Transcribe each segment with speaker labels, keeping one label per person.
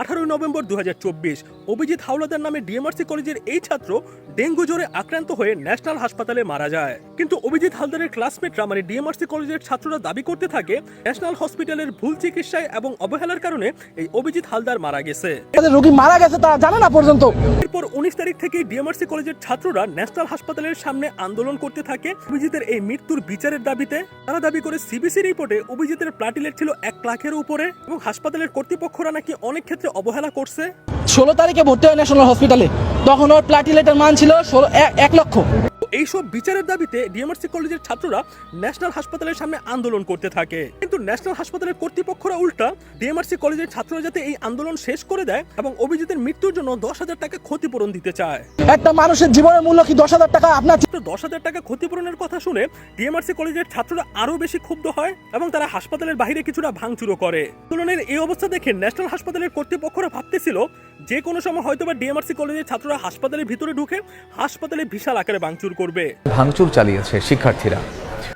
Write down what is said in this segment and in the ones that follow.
Speaker 1: আঠারোই নভেম্বর দুই হাজার চব্বিশ অভিজিৎ হাওলাদার নামে ডিএমআরসি কলেজের এই ছাত্র ডেঙ্গু জ্বরে আক্রান্ত হয়ে ন্যাশনাল হাসপাতালে মারা যায়। কিন্তু অভিজিৎ হালদারের ক্লাসমেটরা মানে ডিএমআরসি কলেজের ছাত্ররা দাবি করতে থাকে ন্যাশনাল হসপিটালের ভুল চিকিৎসায় এবং অবহেলার কারণে এই অভিজিৎ হালদার মারা গেছে।
Speaker 2: রোগী মারা গেছে তা জানে না পর্যন্ত।
Speaker 1: এরপর উনিশ তারিখ থেকে ডিএমআরসি কলেজের ছাত্ররা ন্যাশনাল হাসপাতালের সামনে আন্দোলন করতে থাকে। অভিজিতের এই মৃত্যুর বিচারের দাবিতে তারা দাবি করে সিবিসি রিপোর্টে অভিজিতের প্লাটিলেট ছিল এক লাখের উপরে এবং হাসপাতালের কর্তৃপক্ষরা নাকি অনেক ক্ষেত্রে অবহেলা করছে
Speaker 2: ষোলো তারিখে ভর্তি হয় ন্যাশনাল হসপিটালে। তখন ওর প্লাটিলেটের মান ছিল ষোলো এক লক্ষ।
Speaker 1: এইসব বিচারের দাবিতে ডিএমআরসি কলেজের ছাত্ররা ন্যাশনাল হাসপাতালের সামনে আন্দোলন করতে থাকে। কিন্তু ন্যাশনাল হাসপাতালের কর্তৃপক্ষরা উল্টা ডিএমআরসি কলেজের ছাত্ররা যাতে এই আন্দোলন শেষ করে দেয় এবং অভিজিতের মৃত্যুর জন্য দশ হাজার টাকা ক্ষতিপূরণ দিতে চায়।
Speaker 2: একটা মানুষের জীবনের মূল্য কি দশ হাজার টাকা? আপনার
Speaker 1: দশ হাজার টাকা ক্ষতিপূরণের কথা শুনে ডিএমআরসি কলেজের ছাত্ররা আরও বেশি ক্ষুব্ধ হয় এবং তারা হাসপাতালের বাইরে কিছুটা ভাঙচুরও করে। তুলনের এই অবস্থা দেখে ন্যাশনাল হাসপাতালের কর্তৃপক্ষরা ভাবতেছিল যে কোনো সময় হয়তো বা ডিএমআরসি কলেজের ছাত্ররা হাসপাতালের ভিতরে ঢুকে হাসপাতালে বিশাল আকারে ভাঙচুর করবে।
Speaker 3: ভাঙচুর চালিয়েছে শিক্ষার্থীরা।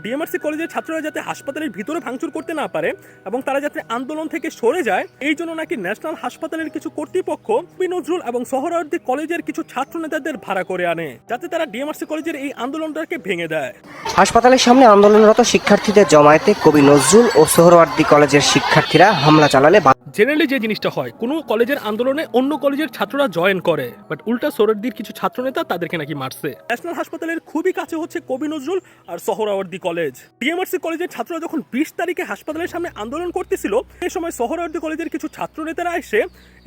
Speaker 1: ডিএমআরসি কলেজের ছাত্ররা যাতে হাসপাতালের ভিতরে ভাঙচুর করতে না পারে এবং তারা যাতে আন্দোলন থেকে সরে যায় এই জন্য নাকি ন্যাশনাল হাসপাতালের কিছু কর্তৃপক্ষ বি নজরুল এবং সোহরাওয়ার্দী কলেজের কিছু ছাত্র নেতাদের ভাড়া করে আনে যাতে তারা ডিএমআরসি কলেজের এই আন্দোলনটাকে ভেঙে দেয়।
Speaker 4: হাসপাতালের সামনে আন্দোলনরত শিক্ষার্থীদের জমায়েতে কবি নজরুল ও সোহরওয়ার্দী কলেজের শিক্ষার্থীরা হামলা চালালে বা-
Speaker 1: জেনারেলি যে জিনিসটা হয় কোনো কলেজের আন্দোলনে অন্য কলেজের ছাত্ররা জয়েন করে বাট উল্টা সোহরাওয়ার্দীর কিছু ছাত্র নেতা তাদেরকে নাকি মারছে। ন্যাশনাল হাসপাতালের খুবই কাছে হচ্ছে কবি নজরুল আর সোহরাওয়ার্দী কলেজ। ডিএমআরসি কলেজের ছাত্ররা যখন বিশ তারিখে হাসপাতালের সামনে আন্দোলন করতেছিল, সেই সময় সোহরাওয়ার্দী কলেজের কিছু ছাত্র নেতারা এসে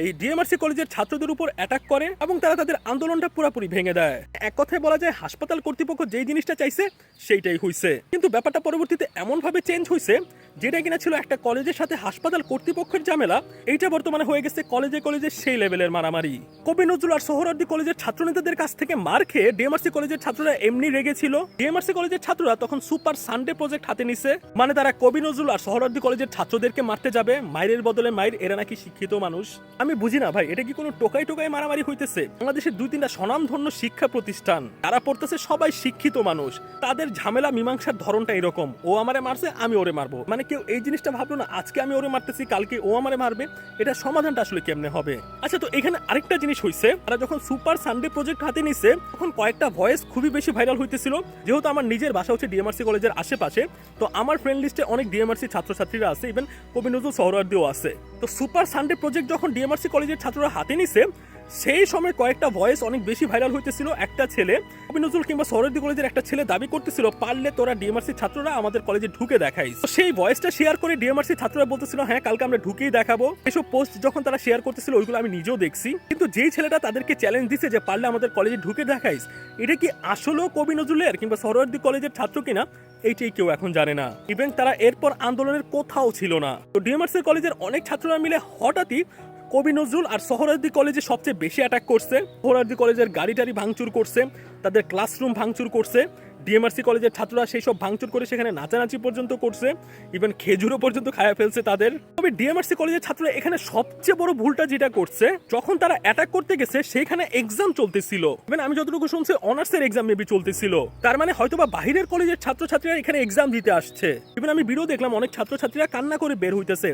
Speaker 1: এই ডিএমআরসি কলেজের ছাত্রদের উপর অ্যাটাক করে এবং তারা তাদের আন্দোলনটা পুরোপুরি ভেঙে দেয়। এক কথায় বলা যায়, হাসপাতাল কর্তৃপক্ষ যেই জিনিসটা চাইছে, সেইটাই হয়েছে কিন্তু ব্যাপারটা পরবর্তীতে এমন ভাবে চেঞ্জ হয়েছে যেটা কিনা ছিল একটা কলেজের সাথে হাসপাতাল কর্তৃপক্ষের ঝামেলা, এইটা বর্তমানে হয়ে গেছে কলেজে কলেজে সেই লেভেলের মারামারি। কবি নজরুল আর সোহরার্দি কলেজের ছাত্র নেতাদের কাছ থেকে মার খেয়ে ডিএমআরসি কলেজের ছাত্ররা এমনি রেগেছিল। ডিএমআরসি কলেজের ছাত্ররা তখন সুপার সানডে প্রজেক্ট হাতে নিছে। মানে তারা কবি নজরুল আর সোহরার্দি কলেজের ছাত্রদেরকে মারতে যাবে, মায়ের বদলে মায়ের এরা নাকি শিক্ষিত মানুষ। আমি বুঝি না ভাই, এটা কি কোনো টোকাই টোকাই মারামারি হইতেছে? বাংলাদেশের দুই তিনটা স্বনামধন্য শিক্ষা প্রতিষ্ঠান তারা পড়তেছে সবাই শিক্ষিত মানুষ। তাদের ঝামেলা, মীমাংসার ধরনটা এরকম। ও আমারে মারছে, আমি ওরে মারবো। মানে কেউ এই জিনিসটা ভাবলো না, আজকে আমি ওরে মারতেছি, কালকে ও আমারে মারবে, এটা সমাধানটা আসলে কেমনে হবে? আচ্ছা তো এখানে আরেকটা জিনিস হইছে, তারা যখন সুপার সানডে প্রজেক্ট হাতে নিছে, তখন কয়েকটা ভয়েস খুবই বেশি ভাইরাল হইতেছিল, যেহেতু আমার নিজের বাসা হচ্ছে ডিএমআরসি কলেজের আশেপাশে, তো আমার ফ্রেন্ড লিস্টে অনেক ডিএমআরসি ছাত্রছাত্রীরা আছে ইভেন কবি নজরুল সহরার্দিও আছে। তো সুপার সানডে প্রজেক্ট যখন ডিএমআরসি কলেজের ছাত্ররা হাতে নিছে সেই সময় কয়েকটা ভয়েস অনেক বেশি ভাইরাল হইতেছিল। একটা ছেলে কবি নজরুল কিংবা সরদি কলেজের একটা ছেলে দাবি করতেছিল, পারলে তোরা ডিএমআরসি ছাত্ররা আমাদের কলেজে ঢুকে দেখাইস। তো সেই ভয়েসটা শেয়ার করে ডিএমআরসি ছাত্ররা বলতেছিল হ্যাঁ কালকে আমরা ঢুকেই দেখাবো। এসব পোস্ট যখন তারা শেয়ার করতেছিল, ওইগুলো আমি নিজেও দেখছি। কিন্তু যেই ছেলেটা তাদেরকে চ্যালেঞ্জ দিছে যে, পারলে আমাদের কলেজে ঢুকে দেখাইস, এটা কি আসলেও কবি নজরুলের কিংবা সরওয়ার্দী কলেজের ছাত্র কিনা, এইটাই কেউ এখন জানে না। ইভেন তারা এরপর আন্দোলনের কোথাও ছিল না। তো ডিএমআরসি কলেজের অনেক ছাত্ররা মিলে হঠাৎই কবি নজরুল আর সোহরার্দি কলেজে সবচেয়ে বেশি অ্যাটাক করছে। সোহরার্দি কলেজের গাড়ি টাড়ি ভাঙচুর করছে, তাদের ক্লাসরুম ভাঙচুর করছে ডিএমআরসি কলেজের ছাত্ররা সেই সব ভাঙচুর করে সেখানে নাচানাচি পর্যন্ত করছে ইভেন খেজুরও পর্যন্ত খায়া ফেলছে তাদের। তবে ডিএমআরসি কলেজের ছাত্ররা এখানে সবচেয়ে বড় ভুলটা যেটা করছে, যখন তারা অ্যাটাক করতে গেছে সেখানে এক্সাম চলতেছিল। ইভেন আমি যতটুকু শুনছি অনার্সের এক্সাম মেবি চলতেছিল। তার মানে হয়তোবা বাহিরের কলেজের ছাত্রছাত্রীরা এখানে এক্সাম দিতে আসছে। ইভেন আমি ভিডিও দেখলাম, অনেক ছাত্রছাত্রীরা কান্না করে বের হইতেছে।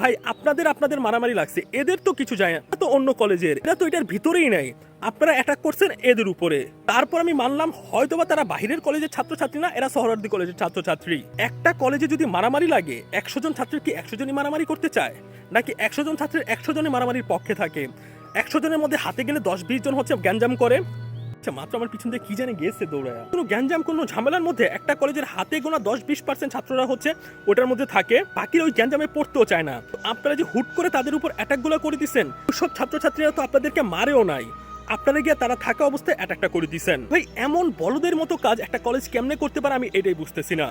Speaker 1: ভাই, আপনাদের আপনাদের মারামারি লাগছে। এদের তো কিছু যায় না। তো অন্য কলেজের এরা। তো এটার ভিতরেই নাই। আপনারা অ্যাটাক করছেন এদের উপরে। তারপর আমি মানলাম, হয়তোবা তারা বাহিরের কলেজের ছাত্রছাত্রী না, এরা শহরার্দি কলেজের ছাত্রছাত্রী। একটা কলেজে যদি মারামারি লাগে, একশো জন ছাত্রের কি একশো জনই মারামারি করতে চায়? নাকি একশো জন ছাত্রের একশো জনই মারামারির পক্ষে থাকে? একশো জনের মধ্যে হাতে গেলে দশ বিশ জন হচ্ছে গ্যাঞ্জাম করে। আচ্ছা মাত্র আমার পিছন দিয়ে কি জানে গেছে দৌড়ায়। কোনো গ্যাঞ্জাম, কোনো ঝামেলার মধ্যে একটা কলেজের হাতে গোনা দশ বিশ পার্সেন্ট ছাত্ররা হচ্ছে, ওটার মধ্যে থাকে। ওই গ্যাঞ্জামে পড়তেও চায় না। আপনারা যে হুট করে তাদের উপর অ্যাটাকগুলো করে দিচ্ছেন সব ছাত্রছাত্রীরা তো আপনাদেরকে মারেও নাই। আপনারা গিয়ে তারা থাকা অবস্থায় অ্যাটাকটা করে দিচ্ছেন ভাই, এমন বলদের মতো কাজ একটা কলেজ কেমনে করতে পারে আমি এটাই বুঝতেছি না।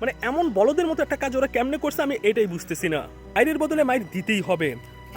Speaker 1: মানে এমন বলদের মতো একটা কাজ ওরা কেমনে করছে আমি এটাই বুঝতেছি না। আইনের বদলে মাইর দিতেই হবে।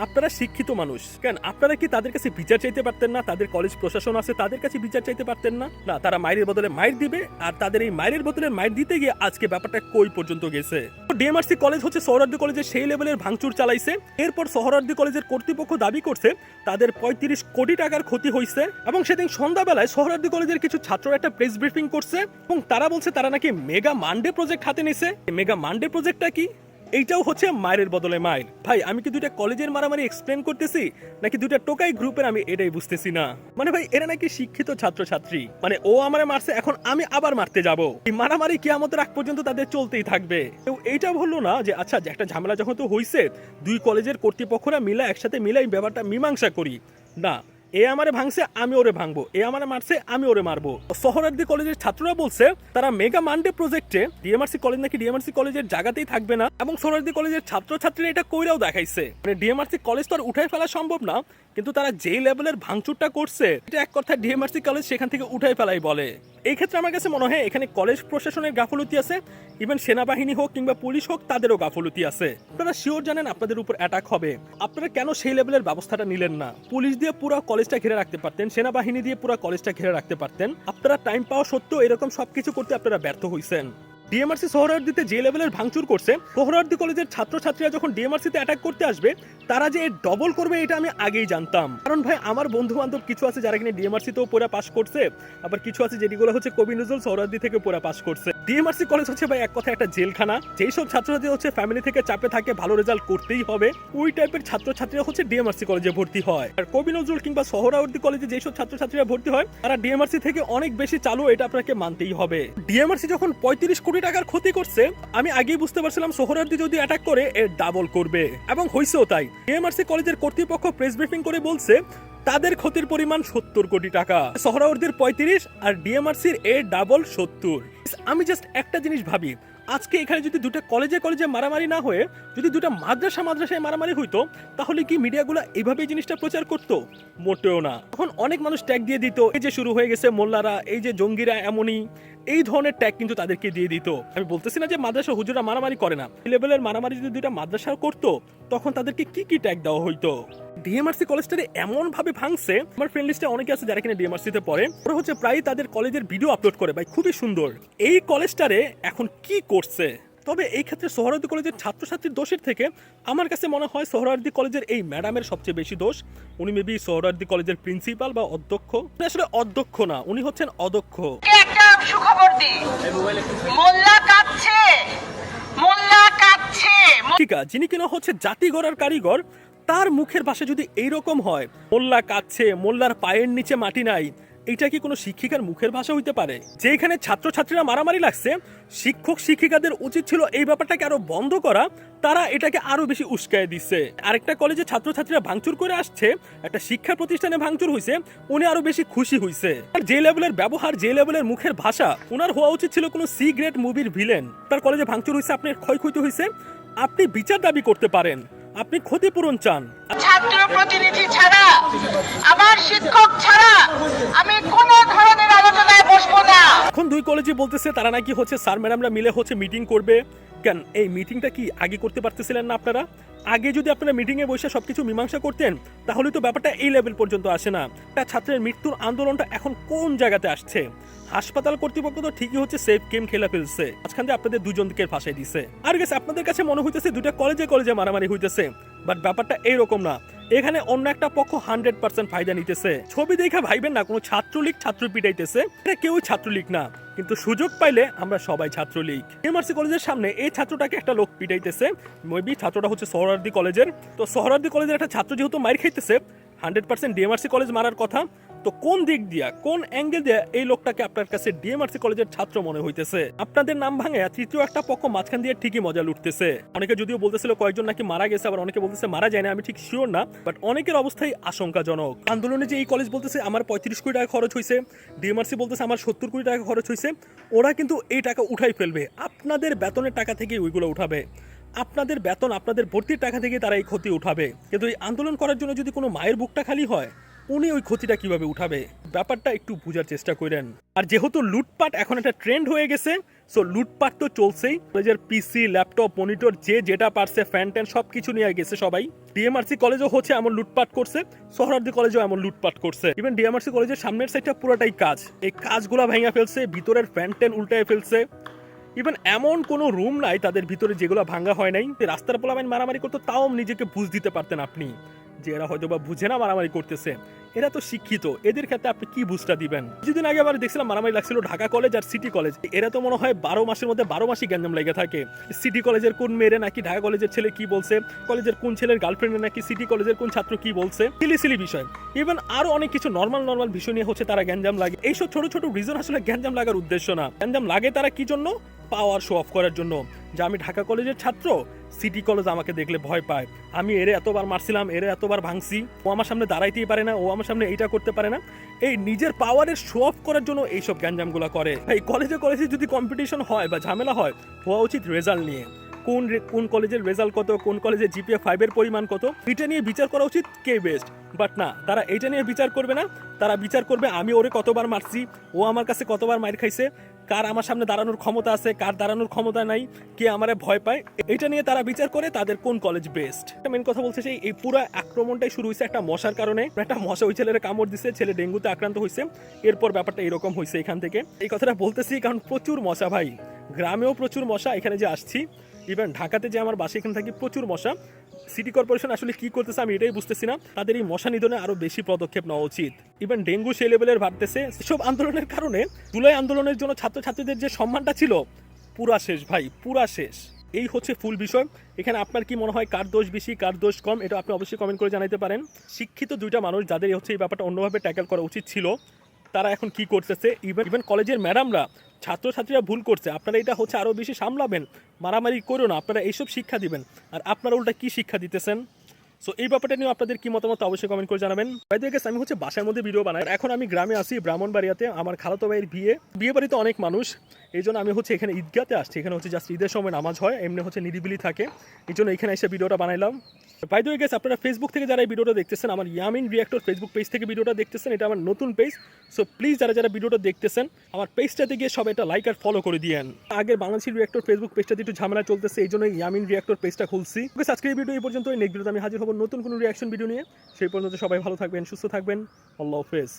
Speaker 1: আপনারা শিক্ষিত মানুষ, কেন? আপনারা কি তাদের কাছে বিচার চাইতে পারতেন না? তাদের কলেজ প্রশাসন আছে, তাদের কাছে বিচার চাইতে পারতেন না? না, তারা মায়ের বদলে মায়ের দিবে, আর তাদের এই মায়ের বদলে মায়ের দিতে গিয়ে আজকে ব্যাপারটা কই পর্যন্ত গেছে? ডিএমআরসি কলেজ হচ্ছে সৌরার্দি কলেজে সেই লেভেলের ভাঙচুর চালাইছে। এরপর সহরার্দি কলেজের কর্তৃপক্ষ দাবি করছে, তাদের পঁয়ত্রিশ কোটি টাকার ক্ষতি হয়েছে এবং সেদিন সন্ধ্যাবেলায় সহরার্দি কলেজের কিছু ছাত্র একটা প্রেস ব্রিফিং করছে এবং তারা বলছে তারা নাকি মেগা মান্ডে প্রজেক্ট হাতে নিছে। মেগা মান্ডে প্রজেক্টটা কি? এইটাও হচ্ছে মায়ের বদলে মায়ের। ভাই, আমি কি দুইটা কলেজের মারামারি এক্সপ্লেন করতেছি? নাকি দুইটা টোকাই গ্রুপের আমি এটাই বুঝতেছি না? মানে ভাই, এরা নাকি শিক্ষিত ছাত্রছাত্রী। মানে ও আমারে মারছে, এখন আমি আবার মারতে যাব। এই মারামারি কিয়ামতের আগ পর্যন্ত তাদের চলতেই থাকবে। কেউ এইটা বলল না যে আচ্ছা যে একটা ঝামেলা যখন তো হইছে, দুই কলেজের কর্তৃপক্ষরা মিলা একসাথে মিলাই ব্যাপারটা মীমাংসা করি। না এ আমারে ভাঙছে, আমি ওরে ভাঙবো। এ আমারে মারছে, আমি ওরে মারবো। শহরার্দি কলেজের ছাত্ররা বলছে, তারা মেগা মান্ডে প্রজেক্টে ডিএমআরসি কলেজ নাকি ডিএমআরসি কলেজের জায়গাতেই থাকবে না, এবং শহরার্দি কলেজের ছাত্রছাত্রীরা এটা কইরাও দেখাইছে। মানে ডিএমআরসি কলেজ তো আর উঠাই ফেলা সম্ভব না কিন্তু তারা যেই লেভেলের ভাঙচুরটা করছে, এটা এক কথা ডিএমআরসি কলেজ সেখান থেকে উঠাই ফেলাই বলে। এই ক্ষেত্রে আমার কাছে মনে হয় এখানে কলেজ প্রশাসনের গাফলতি আছে ইভেন সেনাবাহিনী হোক কিংবা পুলিশ হোক, তাদেরও গাফলতি আছে। আপনারা শিওর জানেন আপনাদের উপর অ্যাটাক হবে। আপনারা কেন সেই লেভেলের ব্যবস্থাটা নিলেন না? পুলিশ দিয়ে পুরো কলেজটা ঘিরে রাখতে পারতেন, সেনাবাহিনী দিয়ে পুরো কলেজটা ঘিরে রাখতে পারতেন। আপনারা টাইম পাওয়া সত্ত্বেও এরকম সবকিছু করতে আপনারা ব্যর্থ হয়েছেন ডিএমআরসি সোহরাওয়ার্দিতে যে লেভেলের ভাঙচুর করছে সোহরাওয়ার্দি কলেজের ছাত্রছাত্রীরা যখন ডিএমআরসিতে অ্যাটাক করতে আসবে, তারা যে ডবল করবে, এটা আমি আগেই জানতাম। কারণ ভাই, আমার বন্ধু বান্ধব কিছু আছে যারা কিনা ডিএমআরসিতেও পড়া পাশ করছে, আবার কিছু আছে যেগুলো হচ্ছে কবি নজরুল সোহরাওয়ার্দি থেকে পড়া পাশ করছে। ডিএমআরসি কলেজ হচ্ছে ভাই এক কথা একটা জেলখানা। যেই সব ছাত্রছাত্রী হচ্ছে ফ্যামিলি থেকে চাপে থাকে, ভালো রেজাল্ট করতেই হবে। ওই টাইপের ছাত্রছাত্রীরা হচ্ছে ডিএমআরসি কলেজে ভর্তি হয়। আর কবি নজরুল কিংবা সোহরাওয়ার্দি কলেজে যেসব ছাত্রছাত্রীরা ভর্তি হয়, তারা ডিএমআরসি থেকে অনেক বেশি চালু, এটা আপনাকে মানতেই হবে। ডিএমআরসি যখন পঁয়ত্রিশ কোটি টাকার ক্ষতি করছে, আমি আগেই বুঝতে পারছিলাম সোহরাওয়ার্দি যদি অ্যাটাক করে এর ডাবল করবে। এবং হয়েছেও তাই। ডিএমআরসি কলেজের কর্তৃপক্ষ প্রেস ব্রিফিং করে বলছে তাদের ক্ষতির পরিমাণ সত্তর কোটি টাকা। সোহরাওয়ার্দির পঁয়ত্রিশ আর ডিএমআরসির এ ডাবল সত্তর। আমি জাস্ট একটা জিনিস ভাবি। আজকে এখানে যদি দুটো কলেজে কলেজে মারামারি না হয়ে, যদি দুটো মাদ্রাসা মাদ্রাসায় মারামারি হইতো, তাহলে কি মিডিয়াগুলো এইভাবে জিনিসটা প্রচার করতো? মোটেও না। তখন অনেক মানুষ ট্যাগ দিয়ে দিত, এই যে শুরু হয়ে গেছে মোল্লারা, এই যে জঙ্গিরা এমনই, এই ধরনের ট্যাগ কিন্তু তাদেরকে দিয়ে দিত। আমি বলতেছি না যে মাদ্রাসা হুজুরা মারামারি করে না। লেভেলের মারামারি যদি দুটা মাদ্রাসা করতো তখন তাদেরকে কি কি ট্যাগ দেওয়া হইতো? ডিএমআরসি কলেজটারে এমন ভাবে ভাঙছে, আমার ফ্রেন্ড লিস্টে অনেকে আছে যারা কিনা ডিএমআরসি তে পড়ে, ওরা হচ্ছে প্রায় তাদের কলেজের ভিডিও আপলোড করে, ভাই খুবই সুন্দর। এই কলেজটারে এখন কি করছে? তবে এই ক্ষেত্রে সোহরাওয়ার্দী কলেজের ছাত্রছাত্রীর দোষের থেকে আমার কাছে মনে হয় সোহরাওয়ার্দী কলেজের এই ম্যাডামের সবচেয়ে বেশি দোষ। উনি মেবি সোহরাওয়ার্দী কলেজের প্রিন্সিপাল বা অধ্যক্ষ। আসলে অধ্যক্ষ না, উনি হচ্ছেন
Speaker 5: অধ্যক্ষ। একটা সুখবর দি মোল্লা কাঁদছে।
Speaker 1: ঠিক যিনি কিনা হচ্ছে জাতি গড়ার কারিগর, তার মুখের পাশে যদি এইরকম হয়, মোল্লা কাঁদছে, মোল্লার পায়ের নিচে মাটি নাই এটা কি কোনো শিক্ষিকার মুখের ভাষা হইতে পারে? যে যেখানে ছাত্রছাত্রীরা মারামারি লাগছে, শিক্ষক শিক্ষিকাদের উচিত ছিল এই ব্যাপারটাকে আরও বন্ধ করা, তারা এটাকে আরও বেশি উস্কায় দিচ্ছে। আরেকটা কলেজে ছাত্রছাত্রীরা ভাঙচুর করে আসছে, একটা শিক্ষা প্রতিষ্ঠানে ভাঙচুর হয়েছে উনি আরও বেশি খুশি হয়েছে আর যে লেভেলের ব্যবহার, যে লেভেলের মুখের ভাষা ওনার হওয়া উচিত ছিল কোনো সি গ্রেড মুভির ভিলেন। তার কলেজে ভাঙচুর হয়েছে আপনার ক্ষয়ক্ষতি হয়েছে আপনি বিচার দাবি করতে পারেন, আপনি ক্ষতিপূরণ চান।
Speaker 5: ছাত্র প্রতিনিধি ছাড়া, আমার শিক্ষক ছাড়া আমি কোনো ধরনের আলোচনায় বসবো না।
Speaker 1: এখন দুই কলেজে বলতেছে, তারা নাকি হচ্ছে স্যার, ম্যাডামরা মিলে হচ্ছে মিটিং করবে। কেন? এই মিটিংটা কি আগে করতে পারতেছিলেন না আপনারা? আগে যদি আপনারা মিটিং এ বসে সবকিছু মীমাংসা করতেন, তাহলে তো ব্যাপারটা এই লেভেল পর্যন্ত আসে না। একটা ছাত্রের মৃত্যুর আন্দোলনটা এখন কোন জায়গাতে আসছে? হাসপাতাল কর্তৃপক্ষ তো ঠিকই হচ্ছে সেফ গেম খেলা ফেলছে। মাঝখান দিয়ে আপনাদের দুজনকে ফাঁসাই দিছে। আর গেছে আপনাদের কাছে মনে হইতেছে দুটা কলেজে কলেজে মারামারি হইতেছে। বাট ব্যাপারটা এইরকম না। এখানে অন্য একটা পক্ষ হান্ড্রেড পার্সেন্ট ফায়দা নিতেছে। ছবি দেখে ভাইবেন না, কোনো ছাত্রলীগ ছাত্র পিটাইতেছে। এটা কেউ ছাত্রলীগ না। কিন্তু সুযোগ পাইলে আমরা সবাই ছাত্রলীগ। এমআরসি কলেজের সামনে এই ছাত্রটাকে একটা লোক পিটাইতেছে। মেবি ছাত্রটা হচ্ছে সোহরার্দি কলেজের তো সোহরার্দি কলেজের একটা ছাত্র যেহেতু মাইর খাইতেছে হান্ড্রেড পার্সেন্ট ডিএমআরসি কলেজ মারার কথা। তো কোন দিক দিয়া, কোন অ্যাঙ্গেল দিয়ে এই লোকটাকে আপনার কাছে ডিএমআরসি কলেজের ছাত্র মনে হইতেছে? আপনাদের নাম ভাঙে তৃতীয় একটা পক্ষ মাঝখান দিয়ে ঠিকই মজা লুটতেছে। অনেকে যদিও বলতেছিল কয়েকজন নাকি মারা গেছে, আবার অনেকে বলতেছে মারা যায় না, আমি ঠিক শিওর না বাট অনেকের অবস্থাই আশঙ্কাজনক। আন্দোলনে যে এই কলেজ বলতেছে আমার পঁয়ত্রিশ কোটি টাকা খরচ হয়েছে ডিএমআরসি বলতেছে আমার সত্তর কোটি টাকা খরচ হয়েছে ওরা কিন্তু এই টাকা উঠাই ফেলবে। আপনাদের বেতনের টাকা থেকে ওইগুলো উঠাবে। আপনাদের বেতন, আপনাদের ভর্তির টাকা থেকে তারা এই ক্ষতি উঠাবে। কিন্তু এই আন্দোলন করার জন্য যদি কোনো মায়ের বুকটা খালি হয়, উনি ওই ক্ষতিটা কীভাবে উঠাবে? ব্যাপারটা একটু বোঝার চেষ্টা করেন। আর যেহেতু লুটপাট এখন একটা ট্রেন্ড হয়ে গেছে, সো লুটপাট তো চলছেই। কলেজের পিসি, ল্যাপটপ, মনিটর, যে যেটা পারছে, ফ্যান ট্যান সব কিছু নিয়ে গেছে সবাই। ডিএমআরসি কলেজও হচ্ছে এমন লুটপাট করছে সোহরার্দি কলেজও এমন লুটপাট করছে। ইভেন ডিএমআরসি কলেজের সামনের সাইডটা পুরোটাই কাজ। এই কাজগুলা ভেঙে ফেলছে, ভিতরের ফ্যান ট্যান উল্টায় ফেলছে। ইভেন এমন কোনো রুম নাই তাদের ভিতরে যেগুলো ভাঙ্গা হয় নাই। রাস্তার পোলামাইন মারামারি করতো, তাও নিজেকে বুঝ দিতে পারতেন আপনি। যে এরা হয়তো বা বুঝে না মারামারি করতেছে। এরা তো শিক্ষিত। এদের ক্ষেত্রে আপনি কি বুঝটা দিবেন? কিছুদিন আগে আবার দেখছিলাম মারামারি লাগছিল ঢাকা কলেজ আর সিটি কলেজ। এরা তো মনে হয় বারো মাসের মধ্যে বারো মাসই গ্যাঞ্জাম লেগে থাকে। সিটি কলেজের কোন মেয়েরে নাকি ঢাকা কলেজের ছেলে কি বলছে? কলেজের কোন ছেলের গার্লফ্রেন্ডে নাকি সিটি কলেজের কোন ছাত্র কি বলছে? সিলি সিলি বিষয়। ইভেন আরও অনেক কিছু নর্মাল নর্মাল বিষয় নিয়ে হচ্ছে তারা গ্যাঞ্জাম লাগে। এইসব ছোট ছোট রিজন আসলে গ্যাঞ্জাম লাগার উদ্দেশ্য না। গ্যাঞ্জাম লাগে তারা কি জন্য? পাওয়ার শো অফ করার জন্য। যে আমি ঢাকা কলেজের ছাত্র, সিটি কলেজ আমাকে দেখলে ভয় পায়। আমি এরে এতবার মারছিলাম, এরে এতবার ভাঙছি। ও আমার সামনে দাঁড়াইতেই পারে না। ও আমার সামনে এইটা করতে পারে না। এই নিজের পাওয়ারের শো অফ করার জন্য এইসব গ্যাঞ্জামগুলো করে। এই কলেজে কলেজে যদি কম্পিটিশন হয় বা ঝামেলা হয়, হওয়া উচিত রেজাল্ট নিয়ে। কোন কোন কলেজের রেজাল্ট কত, কোন কলেজের জিপিএ ফাইভের পরিমাণ কত, এটা নিয়ে বিচার করা উচিত কে বেস্ট বাট না, তারা এটা নিয়ে বিচার করবে না। তারা বিচার করবে, আমি ওরে কতবার মারছি, ও আমার কাছে কতবার মার খাইছে। কার আমার সামনে দাঁড়ানোর ক্ষমতা আছে, কার দাঁড়ানোর ক্ষমতা নাই, কে আমারে ভয় পায়, এটা নিয়ে তারা বিচার করে তাদের কোন কলেজ বেস্ট মেন কথা বলছে সেই এই পুরো আক্রমণটাই শুরু হয়েছে একটা মশার কারণে। একটা মশা ওই ছেলের কামড় দিছে, ছেলে ডেঙ্গুতে আক্রান্ত হয়েছে। এরপর ব্যাপারটা এরকম হয়েছে এখান থেকে। এই কথাটা বলতেছি কারণ প্রচুর মশা ভাই। গ্রামেও প্রচুর মশা, এখানে যে আসছি ইভেন ঢাকাতে যে আমার বাসা, এখানে থাকি প্রচুর মশা। সিটি কর্পোরেশন আসলে কি করতেছে আমি এটাই বুঝতেছি না। তাদের এই মশা নিধনে আরও বেশি পদক্ষেপ নেওয়া উচিত। ইভেন ডেঙ্গু সেই লেভেলের বাড়তেছে। এসব আন্দোলনের কারণে জুলাই আন্দোলনের জন্য ছাত্রছাত্রীদের যে সম্মানটা ছিল, পুরা শেষ ভাই, পুরা শেষ। এই হচ্ছে ফুল বিষয়। এখানে আপনার কি মনে হয়, কার দোষ বেশি, কার দোষ কম, এটা আপনি অবশ্যই কমেন্ট করে জানাতে পারেন। শিক্ষিত দুইটা মানুষ যাদের হচ্ছে এই ব্যাপারটা অন্যভাবে ট্যাকেল করা উচিত ছিল, তারা এখন কি করতেছে? ইভেন ইভেন কলেজের ম্যাডামরা ছাত্রছাত্রীরা ভুল করছে। আপনারা এটা হচ্ছে আরও বেশি সামলাবেন, মারামারি করো না, আপনারা এইসব শিক্ষা দিবেন। আর আপনারা উল্টা কি শিক্ষা দিতেছেন? সো এই ব্যাপারটা নিয়ে আপনাদের কি মতামত অবশ্যই কমেন্ট করে জানাবেন। বাই আমি হচ্ছে বাসার মধ্যে ভিডিও বানাই। এখন আমি গ্রামে আসি ব্রাহ্মণবাড়িয়াতে। আমার খালাতো ভাইয়ের বিয়ে। বিয়ে বাড়িতে অনেক মানুষ। এই জন্য আমি হচ্ছে এখানে ঈদগাতে আসছি। এখানে হচ্ছে জাস্ট ঈদের সময় নামাজ হয়, এমনি হচ্ছে নিরিবিলি থাকে। এই জন্য এখানে এসে ভিডিওটা বানাইলাম। বাই দ্য গেস আপনারা ফেসবুক থেকে যারা এই ভিডিওটা দেখতেছেন, আমার ইয়ামিন রিয়াক্টর ফেসবুক পেজ থেকে ভিডিওটা দেখতেছেন, এটা আমার নতুন পেজ সো প্লিজ যারা যারা ভিডিওটা দেখতেছেন, আমার পেজটাতে গিয়ে সব এটা লাইক আর ফলো করে দিয়েন। আগের বাংলাদেশি রিয়াক্টর ফেসবুক পেজটাতে একটু ঝামেলা চলতেছে, এই জন্য ইয়ামিন রিয়াক্টর পেজটা খুলছি। আজকের এই ভিডিও এই পর্যন্ত নেক্সট ভিডিওতে আমি হাজির হব। নতুন কোনো রিয়াকশন ভিডিও নিয়ে সেই পর্যন্ত সবাই ভালো থাকবেন সুস্থ থাকবেন। আল্লাহ হাফেজ।